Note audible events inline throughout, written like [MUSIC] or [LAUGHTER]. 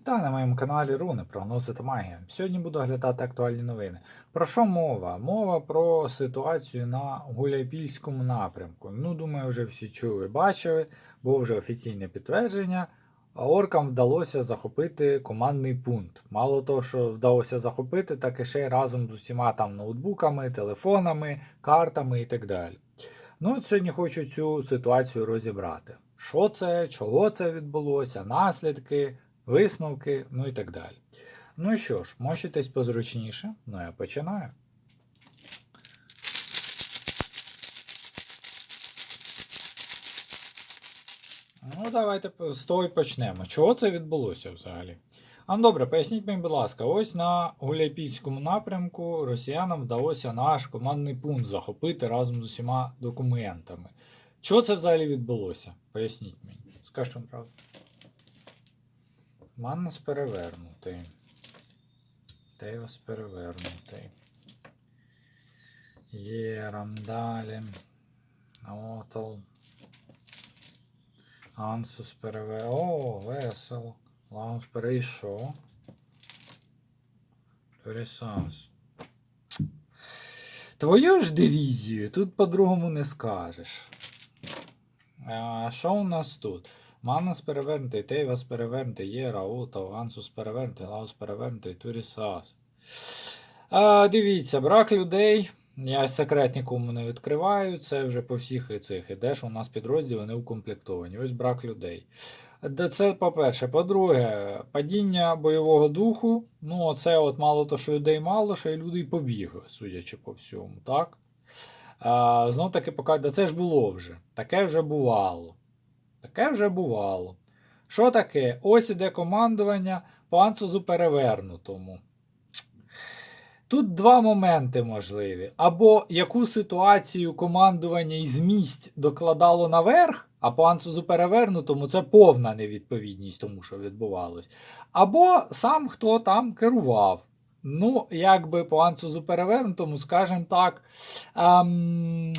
Вітаю на моєму каналі Руни, прогнози та магія. Сьогодні буду оглядати актуальні новини. Про що мова? Мова про ситуацію на Гуляйпільському напрямку. Ну, думаю, вже всі чули, бачили, було вже офіційне підтвердження. Оркам вдалося захопити командний пункт. Мало того, що вдалося захопити, так і ще й разом з усіма там ноутбуками, телефонами, картами і так далі. Ну, от сьогодні хочу цю ситуацію розібрати. Що це, чого це відбулося, наслідки, висновки, ну і так далі. Ну що ж, мочитесь позручніше, ну я починаю. Ну, давайте з того й почнемо. Чого це відбулося взагалі? А ну, добре, поясніть мені, будь ласка, ось на Гуляйпільському напрямку росіянам вдалося наш командний пункт захопити разом з усіма документами. Чого це взагалі відбулося? Поясніть мені. Скажіть вам правду. Маннас перевернутий. Тейвас перевернутий. Єрам далі. Отал. Ансус переве. О, весело. Лаунс перейшов. Торісанс. Твою ж дивізію, тут по-другому не скажеш. А, що у нас тут? Манас перевернутий, Тейвас перевернутий, Єра, Отав, Ансус перевернутий, Лаус перевернутий, Турісас. А, дивіться, брак людей. Я секрет нікому не відкриваю. Це вже по всіх і цих. Ідеш, у нас підрозділи не укомплектовані. Ось брак людей. Це по-перше. По-друге, падіння бойового духу. Ну, це от мало то, що людей мало, що й люди побігли, судячи по всьому, так? Знов таки да це ж було вже. Таке вже бувало. Таке вже бувало. Що таке? Ось іде командування по ансузу перевернутому. Тут два моменти можливі. Або яку ситуацію командування із місць докладало наверх, а по ансузу перевернутому це повна невідповідність тому, що відбувалось. Або сам хто там керував. Ну, якби по ансузу перевернутому, скажімо так, ем,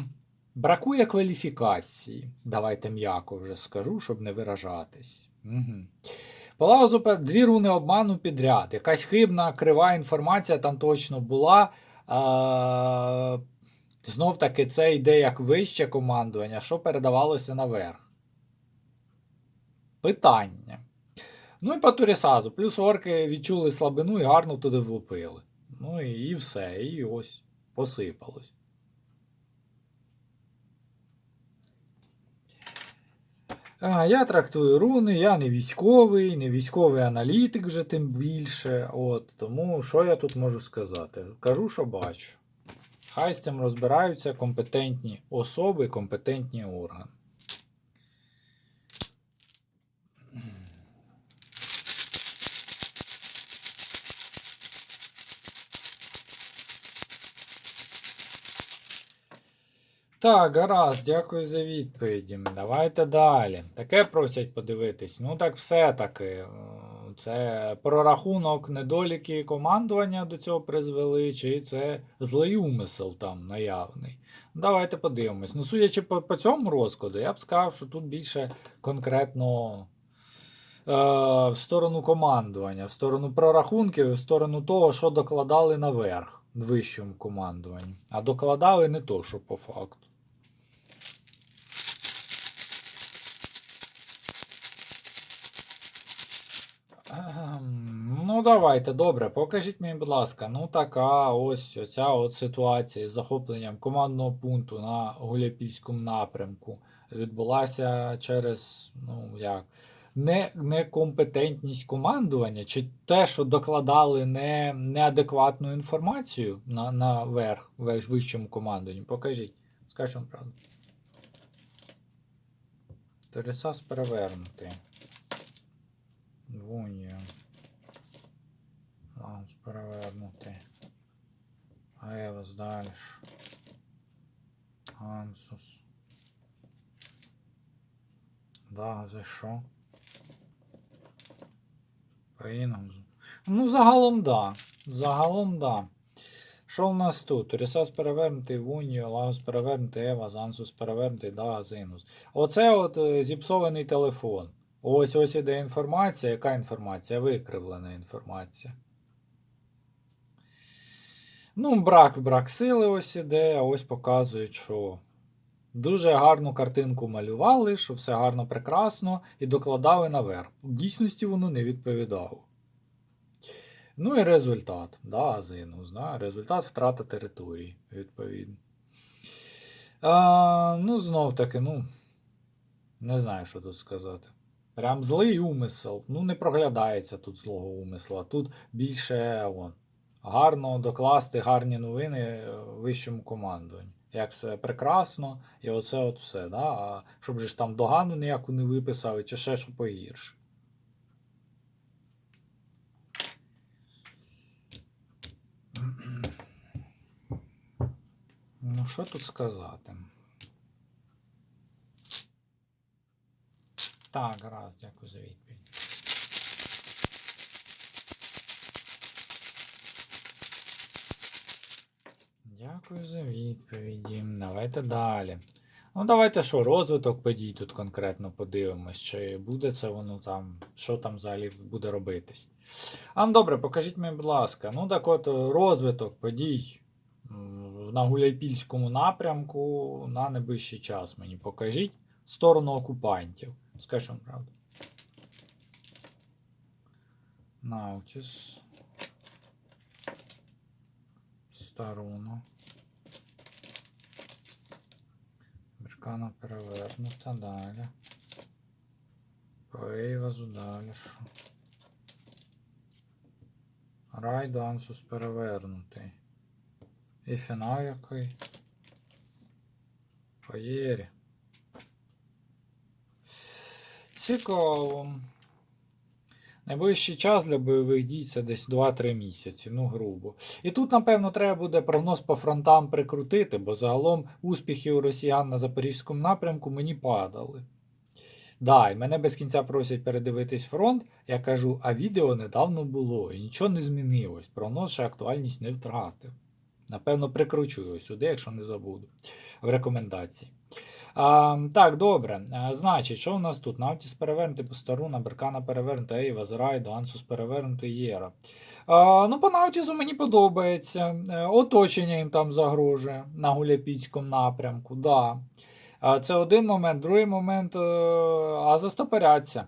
бракує кваліфікації. Давайте м'яко вже скажу, щоб не виражатись. Угу. Палаузу дві руни обману підряд. Якась хибна, крива інформація там точно була. А, знов таки, це йде як вище командування, що передавалося наверх. Питання. Ну і по Турісазу. Плюс орки відчули слабину і гарно туди влупили. Ну і, і все. І ось посипалось. Я трактую руни, я не військовий, не військовий аналітик вже тим більше. От, тому що я тут можу сказати? Кажу, що бачу. Хай з цим розбираються компетентні особи, компетентні органи. Так, гаразд, дякую за відповіді. Давайте далі. Таке просять подивитись. Ну так все-таки. е, Це прорахунок недоліки командування до цього призвели, чи це злий умисел там наявний. Давайте подивимось. Ну, судячи по, по цьому розкладу, я б сказав, що тут більше конкретно е, в сторону командування, в сторону прорахунків, в сторону того, що докладали наверх в вищому командуванні. А докладали не то, що по факту. Ну, давайте, добре, покажіть мені, будь ласка, ну така ось оця от ситуація з захопленням командного пункту на Гуляпільському напрямку відбулася через, ну як, не, некомпетентність командування, чи те, що докладали не, неадекватну інформацію на, наверх, в вищому командуванні. Покажіть. Скажіть вам правду. Тересас перевернутий. Вунія. Лаунс перевернутий. Аевас далі. Ансус. Да, за що? По-іному. Ну, загалом да. Загалом да. Що в нас тут? Рісас перевернутий, Вунію, Лаус перевернутий, Ева, Ансус перевернутий, да, Зинус. Оце от е, зіпсований телефон. Ось ось іде інформація. Яка інформація? Викривлена інформація. Ну, брак, брак сили ось іде, а ось показують, що дуже гарну картинку малювали, що все гарно, прекрасно, і докладали наверх. В дійсності воно не відповідало. Ну і результат. Да, азинус, да? Результат втрата території, відповідно. А, ну, знов таки, ну. Не знаю, що тут сказати. Прям злий умисел. Ну, не проглядається тут злого умисла. Тут більше вон, гарно докласти гарні новини е, вищому командуванню. Як все прекрасно, і оце от все. Да? А щоб же ж там догану ніяку не виписали, чи ще що погірше. Ну, що тут сказати? Так, гаразд, дякую за відповідь. Дякую за відповіді. Давайте далі. Ну, давайте що, розвиток подій тут конкретно подивимось, чи буде це воно там, що там взагалі буде робитись. А ну добре, покажіть мені, будь ласка. Ну так от, розвиток подій на Гуляйпільському напрямку на найближчий час мені покажіть сторону окупантів. Скажи вам правду. Наутіс. Сторону. перевернута далі. По Ейвазу далі. що? Райду Ансус перевернутий. І фінал який? По Єрі. Цікаво. Найближчий час для бойових дій це десь 2-3 місяці, ну грубо. І тут, напевно, треба буде прогноз по фронтам прикрутити, бо загалом успіхи у росіян на Запорізькому напрямку мені падали. Да, і мене без кінця просять передивитись фронт. Я кажу, а відео недавно було, і нічого не змінилось. Прогноз ще актуальність не втратив. Напевно, прикручу його сюди, якщо не забуду. В рекомендації. А, так, добре. А, значить, що у нас тут? Навтіс перевернути по старуна, Беркана перевернути, Ейва, Зрайду, Ансус перевернути, Єра. А, ну, по Навтісу мені подобається. Е, Оточення їм там загрожує на Гуляпільському напрямку. Да. Це один момент. Другий момент, е, а застопоряться.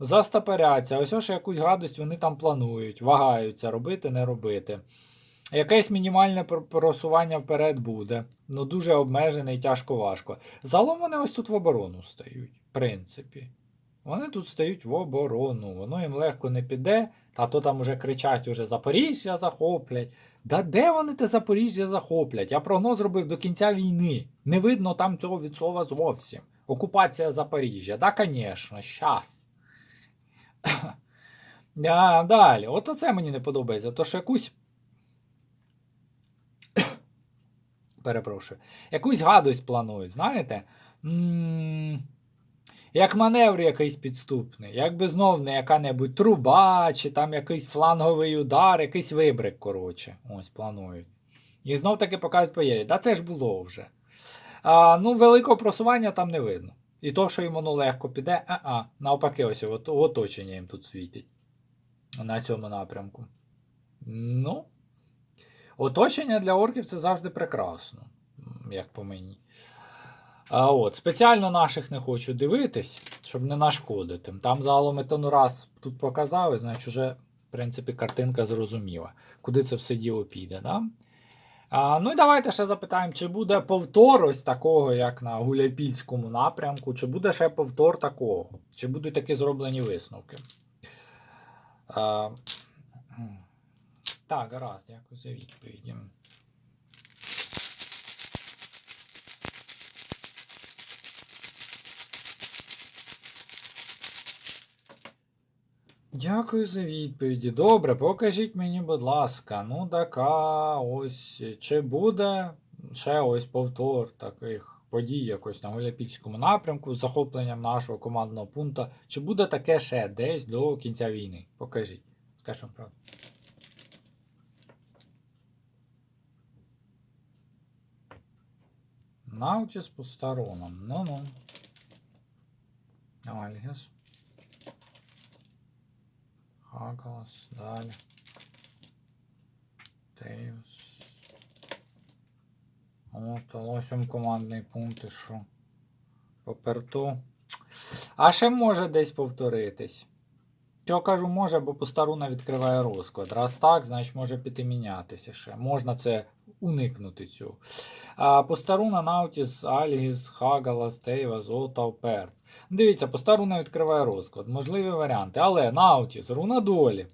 Застопоряться. Ось ось якусь гадость вони там планують, вагаються, робити, не робити. Якесь мінімальне просування вперед буде. Ну дуже обмежене і тяжко важко. Загалом вони ось тут в оборону стають, в принципі. Вони тут стають в оборону. Воно їм легко не піде, та то там уже кричать уже Запоріжжя захоплять. Да де вони те Запоріжжя захоплять? Я прогноз зробив до кінця війни. Не видно там цього від слова зовсім. Окупація Запоріжжя. Да, звісно, щас. [COUGHS] А, далі, от оце мені не подобається. То що якусь перепрошую, якусь гадость планують, знаєте? м як маневр якийсь підступний, якби знов не яка-небудь труба, чи там якийсь фланговий удар, якийсь вибрик, коротше. Ось планують. І знов таки показують по єрі. Да це ж було вже. А, ну, великого просування там не видно. І то, що їм воно легко піде, а-а, навпаки, ось от, оточення їм тут світить. На цьому напрямку. Ну. Оточення для орків це завжди прекрасно, як по мені. А от, спеціально наших не хочу дивитись, щоб не нашкодити. Там загалом я ну раз тут показав, і значить вже, в принципі, картинка зрозуміла, куди це все діло піде. Да? А, ну і давайте ще запитаємо, чи буде повтор ось такого, як на Гуляйпільському напрямку, чи буде ще повтор такого, чи будуть такі зроблені висновки. А, так, гаразд, дякую за відповіді. Дякую за відповіді. Добре, покажіть мені, будь ласка, ну така ось чи буде ще ось повтор таких подій якось на Голяпільському напрямку з захопленням нашого командного пункту. Чи буде таке ще десь до кінця війни? Покажіть. Вам правду. Наутіс по сторонам. Ну-ну. Альгес. Хагалас. Далі. Тейвс. О, то лосьом командний пункт, що. Поперту. А ще може десь повторитись. Що кажу, може, бо постаруна відкриває розклад. Раз так, значить може піти мінятися ще. Можна це уникнути цього. Постаруна Наутіс, Альгіс, Хагалас, Тейвас, Отав, Перт. Дивіться, постаруна відкриває розклад. Можливі варіанти. Але Наутіс, руна долі.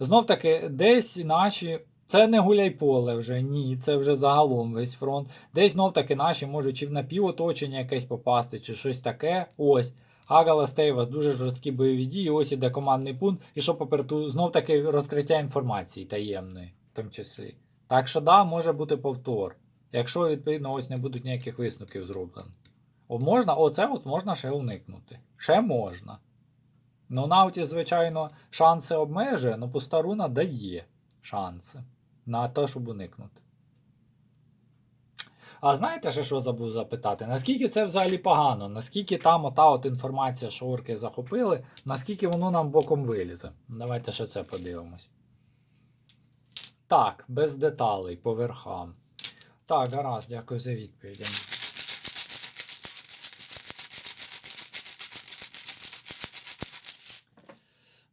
Знов таки, десь наші. Це не гуляй поле вже, ні, це вже загалом весь фронт. Десь знов таки наші можуть чи в напівоточення якесь попасти, чи щось таке. Ось. Агала Стейвас дуже жорсткі бойові дії, ось іде командний пункт, і що попереду знов таки розкриття інформації таємної, в тому числі. Так що да, може бути повтор. Якщо, відповідно, ось не будуть ніяких висновків зроблено. О, можна, оце от можна ще уникнути. Ще можна. Ну, науті, звичайно, шанси обмежує, але постаруна дає шанси на те, щоб уникнути. А знаєте, що забув запитати? Наскільки це взагалі погано? Наскільки там ота от інформація, що орки захопили, наскільки воно нам боком вилізе? Давайте ще це подивимось. Так, без деталей, по верхам. Так, гаразд, дякую за відповіді.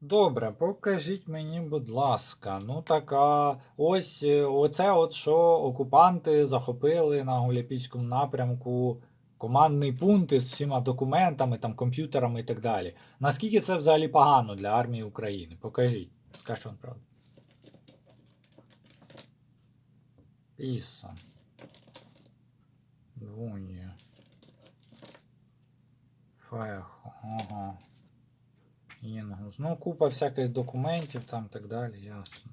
Добре, покажіть мені, будь ласка. Ну така, ось е, оце, от що окупанти захопили на Гуляпільському напрямку командний пункт із всіма документами, там, комп'ютерами і так далі. Наскільки це взагалі погано для армії України? Покажіть. Скажіть вам правду. Піса. Двунія. Фехо. Ага. Інгус. Ну, купа всяких документів там так далі, ясно.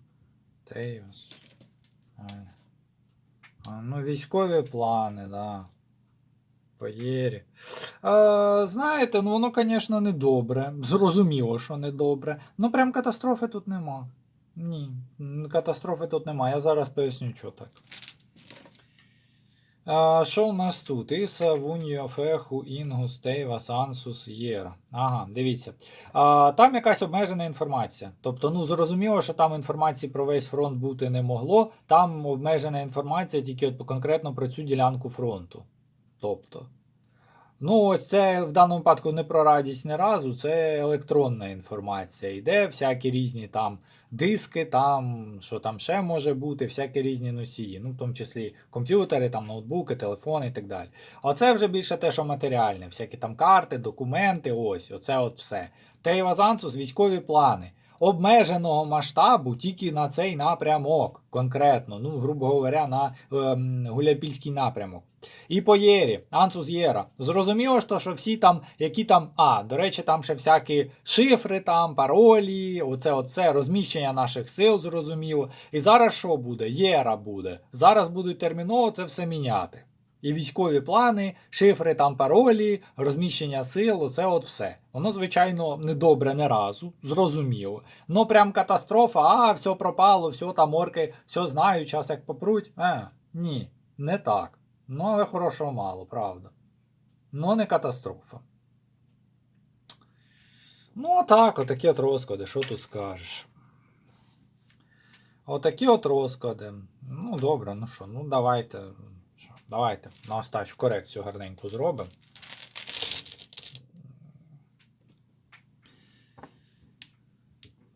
Тейвс. Ну, військові плани, да. Поєрі. А, знаєте, ну воно, звісно, не добре. Зрозуміло, що не добре. Ну, прям катастрофи тут нема. Ні, катастрофи тут нема. Я зараз поясню, що так. А, що у нас тут? Іса, Вуньо, Феху, Інгус, Тейвас, Ансус, Єра. Ага, дивіться. А, там якась обмежена інформація. Тобто, ну зрозуміло, що там інформації про весь фронт бути не могло. Там обмежена інформація тільки от конкретно про цю ділянку фронту. Тобто. Ну, ось це в даному випадку не про радість не разу, це електронна інформація. Йде всякі різні там диски, там, що там ще може бути, всякі різні носії, ну, в тому числі комп'ютери, там, ноутбуки, телефони і так далі. А це вже більше те, що матеріальне, всякі там карти, документи, ось, оце от все. Тейвазансус, військові плани. Обмеженого масштабу тільки на цей напрямок, конкретно, ну, грубо говоря, на ем, Гуляпільський напрямок. І по Єрі, Ансус Єра. Зрозуміло, що, що всі там, які там. А, до речі, там ще всякі шифри, там, паролі, оце, оце, розміщення наших сил, зрозуміло. І зараз що буде? Єра буде. Зараз будуть терміново це все міняти. І військові плани, шифри, там, паролі, розміщення сил, оце от все. Воно, звичайно, не добре не разу, зрозуміло. Ну прям катастрофа, а, все пропало, все там орки, все знають, час як попруть. Е, ні, не так. Ну, але хорошого мало, правда. Ну, не катастрофа. Ну, так, отакі от розклади, що тут скажеш. Отакі от розклади. Ну, добре, ну що, ну давайте. Давайте на остачу корекцію гарненьку зробимо.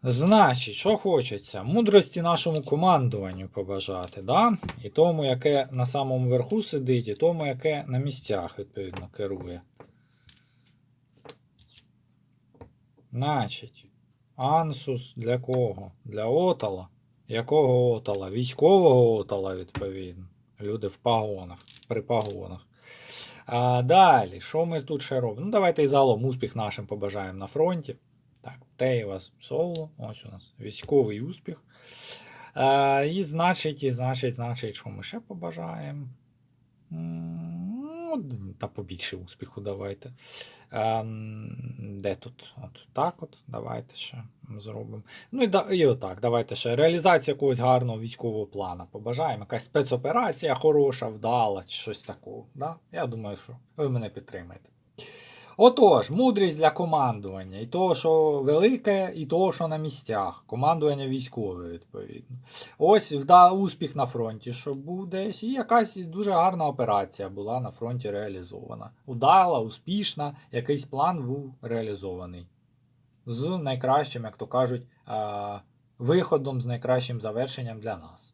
Значить, що хочеться? Мудрості нашому командуванню побажати, да? І тому, яке на самому верху сидить, і тому, яке на місцях, відповідно, керує. Значить, Ансус для кого? Для Отала. Якого Отала? Військового Отала, відповідно. Люди в пагонах, при пагонах. А далі, що ми тут ще робимо? Ну, давайте і загалом успіх нашим побажаємо на фронті. Так, Тейвас соло. Ось у нас військовий успіх. А, і значить, і значить, значить, що ми ще побажаємо. Та побільше успіху давайте. Е, де тут? От так от, давайте ще зробимо. Ну і, і отак, давайте ще. Реалізація якогось гарного військового плану. Побажаємо. Якась спецоперація хороша, вдала, чи щось такого. Да? Я думаю, що ви мене підтримаєте. Отож, мудрість для командування. І того, що велике, і того, що на місцях. Командування військове, відповідно. Ось вда успіх на фронті, що був десь, і якась дуже гарна операція була на фронті реалізована. Удала, успішна, якийсь план був реалізований. З найкращим, як то кажуть, е, виходом, з найкращим завершенням для нас.